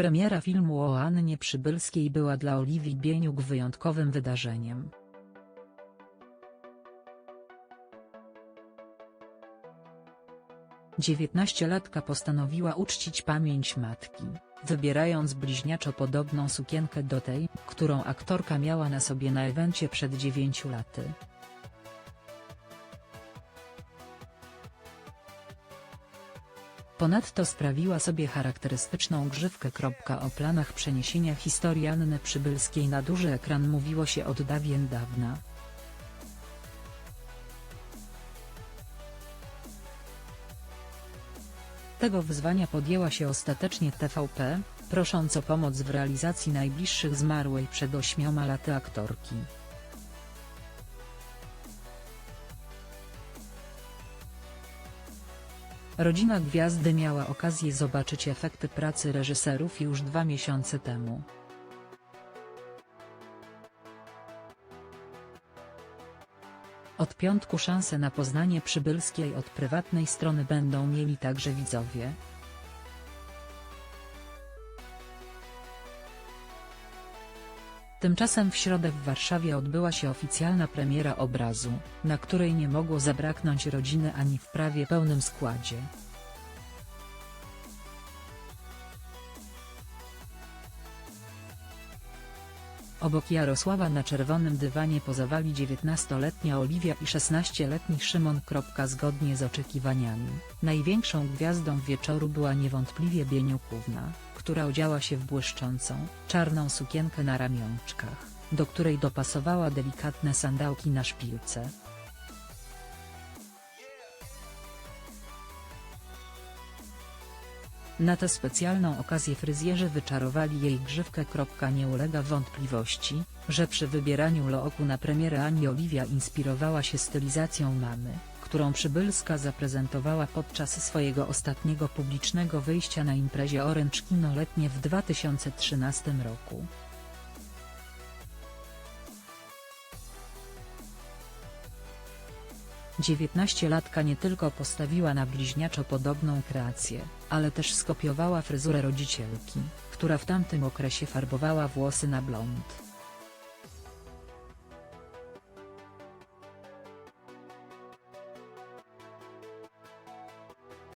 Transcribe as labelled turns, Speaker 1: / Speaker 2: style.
Speaker 1: Premiera filmu o Annie Przybylskiej była dla Oliwii Bieniuk wyjątkowym wydarzeniem. Dziewiętnastolatka postanowiła uczcić pamięć matki, wybierając bliźniaczo podobną sukienkę do tej, którą aktorka miała na sobie na evencie przed dziewięciu laty. Ponadto sprawiła sobie charakterystyczną grzywkę. O planach przeniesienia historii Anny Przybylskiej na duży ekran mówiło się od dawien dawna. Tego wyzwania podjęła się ostatecznie TVP, prosząc o pomoc w realizacji najbliższych zmarłej przed ośmioma laty aktorki. Rodzina gwiazdy miała okazję zobaczyć efekty pracy reżyserów już dwa miesiące temu. Od piątku szansę na poznanie Przybylskiej od prywatnej strony będą mieli także widzowie. Tymczasem w środę w Warszawie odbyła się oficjalna premiera obrazu, na której nie mogło zabraknąć rodziny ani w prawie pełnym składzie. Obok Jarosława na czerwonym dywanie pozowali 19-letnia Oliwia i 16-letni Szymon. Zgodnie z oczekiwaniami, największą gwiazdą wieczoru była niewątpliwie Bieniukówna, która odziała się w błyszczącą, czarną sukienkę na ramionczkach, do której dopasowała delikatne sandałki na szpilce. Na tę specjalną okazję fryzjerzy wyczarowali jej grzywkę. Nie ulega wątpliwości, że przy wybieraniu looku na premierę Ani Oliwia inspirowała się stylizacją mamy, którą Przybylska zaprezentowała podczas swojego ostatniego publicznego wyjścia na imprezie Orange Kino letnie w 2013 roku. Dziewiętnastolatka nie tylko postawiła na bliźniaczo podobną kreację, ale też skopiowała fryzurę rodzicielki, która w tamtym okresie farbowała włosy na blond.